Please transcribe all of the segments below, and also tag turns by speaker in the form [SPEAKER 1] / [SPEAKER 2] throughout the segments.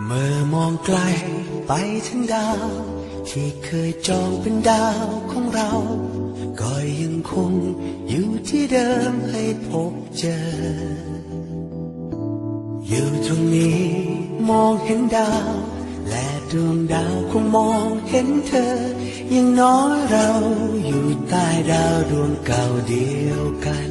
[SPEAKER 1] เมื่อมองไกลไปถึงดาว ที่เคยจองเป็นดาวของเรา ก็ยังคงอยู่ที่เดิมให้พบเจอ อยู่ตรงนี้มองเห็นดาว และดวงดาวคงมองเห็นเธอ ยังน้อยเราอยู่ใต้ดาวดวงเก่าเดียวกัน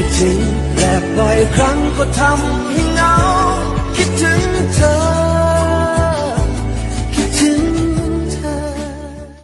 [SPEAKER 1] คิดถึงแต่คิดถึงและบ่อยครั้งก็ทำให้เหงา